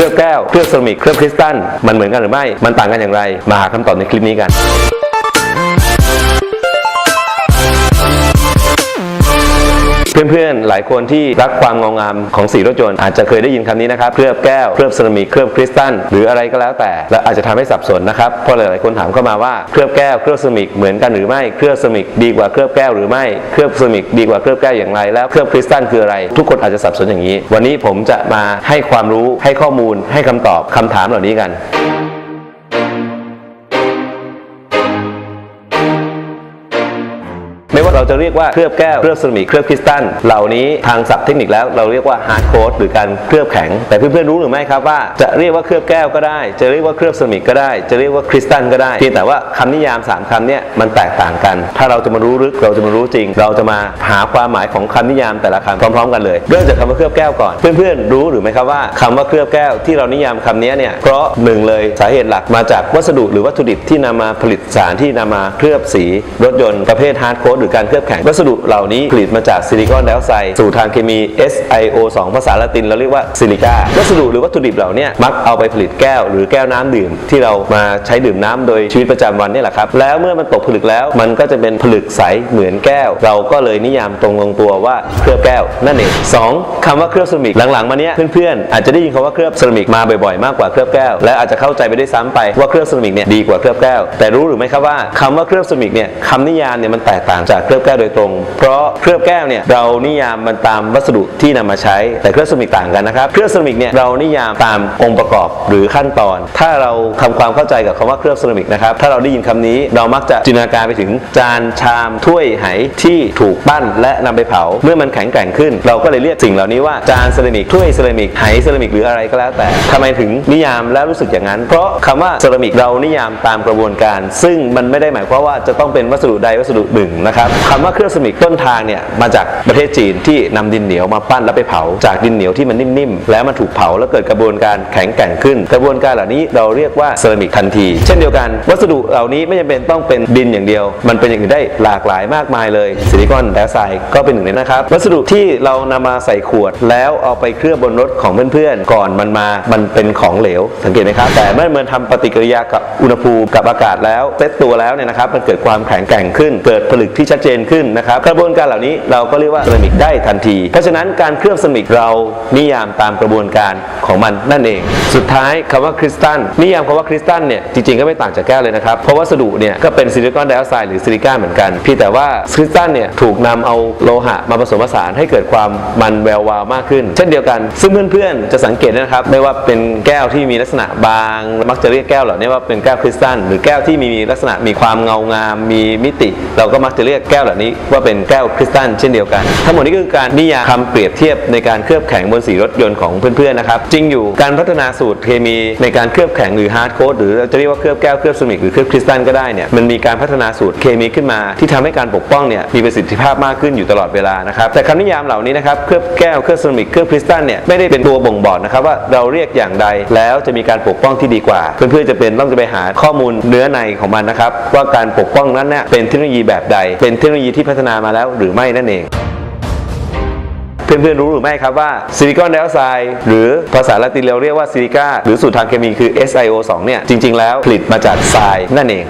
ลือบแก้ว เคลือบเซรามิก เคลือบคริสตัล มันเหมือนกันหรือไม่ มันต่างกันอย่างไร มาหาคำตอบในคลิปนี้กัน เพื่อนๆ หลายคนที่รักความงดงามของสีรถยนต์อาจจะเคยได้ยินคำนี้นะครับเคลือบแก้วเคลือบเซรามิกเคลือบคริสตัลหรืออะไรก็แล้วแต่ และอาจจะทำให้สับสนนะครับเพราะหลายๆคนถามเข้ามาว่าเคลือบแก้วเคลือบเซรามิกเหมือนกันหรือไม่เคลือบเซรามิกดีกว่าเคลือบแก้วหรือไม่เคลือบเซรามิกดีกว่าเคลือบแก้วอย่างไรแล้วเคลือบคริสตัลคืออะไร ทุกคนอาจจะสับสนอย่างนี้ วันนี้ผมจะมาให้ความรู้ให้ข้อมูล ให้คำตอบคำถามเหล่านี้กันไม่ว่าเราจะเรียกว่าเคลือบแก้ว เคลือบเซรามิกเคลือบคริสตัล เหล่านี้ทางศัพท์เทคนิคแล้วเราเรียกว่าฮาร์ดโคดหรือการเคลือบแข็ง แต่เพื่อนๆรู้หรือไม่ครับว่าจะเรียกว่าเคลือบแก้วก็ได้ จะเรียกว่าเคลือบเซรามิกก็ได้ จะเรียกว่าคริสตัลก็ได้เพียงแต่ว่าคำนิยามสามคำเนี้ยมันแตกต่างกัน ถ้าเราจะมารู้ลึกเราจะมารู้จริง เราจะมาหาความหมายของคำนิยามแต่ละคำพร้อมๆ กันเลย เริ่มจากคำว่าเคลือบแก้วก่อน เพื่อนๆรู้หรือไม่ครับว่าคำว่าเคลือบแก้วที่เรานิยามคำนี้เนี่ยเพราะหนึ่งเลยสาเหตุหลักมาจากวัสดุหรือวัตถุดิบที่นำมาผลิตสารที่นำมาเคลือบสีรถยนต์ประเภทฮาร์ดโคดหรือการเคลือบแข็ง วัสดุเหล่านี้ผลิตมาจากซิลิคอนไดออกไซด์สู่ทางเคมี SiO2 ภาษาละตินเราเรียกว่าซิลิก้าวัสดุหรือวัตถุดิบเหล่านี้มักเอาไปผลิตแก้ว หรือแก้วน้ำดื่ม ที่เรามาใช้ดื่มน้ำโดยชีวิตประจำวันนี่แหละครับ แล้วเมื่อมันตกผลึกแล้ว มันก็จะเป็นผลึกใสเหมือนแก้ว เราก็เลยนิยามตรงลงตัวว่าเคลือบแก้วนั่นเองสองคำว่าเคลือบเซรามิกหลังๆมาเนี้ยเพื่อนๆอาจจะได้ยินคำว่าเคลือบเซรามิกมาบ่อยๆมากกว่าเคลือบแก้ว และอาจจะเข้าใจไปได้ซ้ำไปว่าเคลือบเซรามิกเนี่ยดีกว่าเคลือบแก้ว แต่รู้หรือไม่ครับว่าคำว่าเคลือบเซรามิกเนี่ยคำนิยามเนี่ยมันแตกต่างจากลือบแก้วโดยตรง เพราะเคลือบแก้วเนี่ยเรานิยามมันตามวัสดุที่นำมาใช้ แต่เคลือบเซรามิกต่างกันนะครับ เคลือบเซรามิกเนี่ยเรานิยามตามองค์ประกอบหรือขั้นตอน ถ้าเราทำความเข้าใจกับคำว่าเคลือบเซรามิกนะครับ ถ้าเราได้ยินคำนี้เรามักจะจินตนาการไปถึงจานชามถ้วยไหที่ถูกปั้นและนำไปเผา เมื่อมันแข็งแกร่งขึ้น เราก็เลยเรียกสิ่งเหล่านี้ว่าจานเซรามิกถ้วยเซรามิกไหเซรามิกหรืออะไรก็แล้วแต่ทำไมถึงนิยามและรู้สึกอย่างนั้น เพราะคำว่าเซรามิกเรานิยามตามกระบวนการ ซึ่งมันไม่ได้หมายความว่าจะต้องเป็นวัสดุใดวัสดุหนึ่งนะครับคำว่าเครื่องเซรามิกต้นทางเนี่ยมาจากประเทศจีนที่นำดินเหนียวมาปั้นแล้วไปเผา จากดินเหนียวที่มันนิ่มๆแล้วมันถูกเผาแล้วเกิดกระบวนการแข็งแกร่งขึ้น กระบวนการเหล่านี้เราเรียกว่าเซรามิกทันที เช่นเดียวกัน วัสดุเหล่านี้ไม่จำเป็นต้องเป็นดินอย่างเดียว มันเป็นอย่างอื่นได้หลากหลายมากมายเลยซิลิคอนไดออกไซด์ก็เป็นหนึ่งในนะครับ วัสดุที่เรานำมาใส่ขวด แล้วเอาไปเคลือบบนรถของเพื่อนๆก่อนมันมามันเป็นของเหลว สังเกตไหมครับ แต่เมื่อมันทำปฏิกิริยากับอุณหภูมิกับอากาศแล้วเซตตัวแล้วเนี่ยนะครับมันเกิดความแข็งแกร่งขึ้นเกิดผลึกที่ชัดเจนขึ้นนะครับ กระบวนการเหล่านี้เราก็เรียกว่าเซรามิกได้ทันที เพราะฉะนั้นการเคลือบเซรามิกเรานิยามตามกระบวนการของมันนั่นเอง สุดท้ายคำว่าคริสตัลนิยามคำว่าคริสตัลเนี่ยจริงๆก็ไม่ต่างจากแก้วเลยนะครับ เพราะวัสดุเนี่ยก็เป็นซิลิคอนไดออกไซด์หรือซิลิก้าเหมือนกันเพียงแต่ว่าคริสตัลเนี่ยถูกนำเอาโลหะมาผสมผสานให้เกิดความมันแวววาวมากขึ้น เช่นเดียวกัน ซึ่งเพื่อนๆจะสังเกตนะครับไม่ว่าเป็นแก้วที่มีลักษณะบาง มักจะเรียกแก้วเหล่านี้ว่าเป็นแก้วคริสตัลหรือแก้วที่มีลักษณะมีความเงางามมีมิติ เราก็มักจะเรียกแก้วเหล่านี้ว่าเป็นแก้วคริสตัลเช่นเดียวกัน ทั้งหมดนี้คือการนิยามคำเปรียบเทียบในการเคลือบแข็งบนสีรถยนต์ของเพื่อนๆนะครับจริงอยู่การพัฒนาสูตรเคมีในการเคลือบแข็งหรือฮาร์ดโคดหรือจะเรียกว่าเคลือบแก้วเคลือบซรามิกหรือเคลือบคริสตัลก็ได้เนี่ยมันมีการพัฒนาสูตรเคมีขึ้นมา ที่ทำให้การปกป้องเนี่ยมีประสิทธิภาพมากขึ้นอยู่ตลอดเวลานะครับแต่คำนิยามเหล่านี้นะครับเคลือบแก้วเคลือบซรามิกเคลือบคริสตัลเนี่ยไม่ได้เป็นตัวบ่งบอกนะครับว่าเราเรียกอย่างใดแล้วจะมีการปกป้องที่ดีกว่า เพื่อนๆจะเป็นต้องจะไปหาข้อมูลเนื้อในของมันนะครับว่าการปกป้องนั้นเนี่ยเป็นเทคโนโลยีแบบใดเป็นเทคโนโลยีที่พัฒนามาแล้วหรือไม่นั่นเองเพื่อนๆ รู้หรือไม่ครับว่าซิลิคอนไดออกไซด์หรือภาษาละตินเราเรียกว่าซิลิก้าหรือสูตรทางเคมีคือ SiO2 เนี่ย จริงๆ แล้วผลิตมาจากทรายนั่นเอง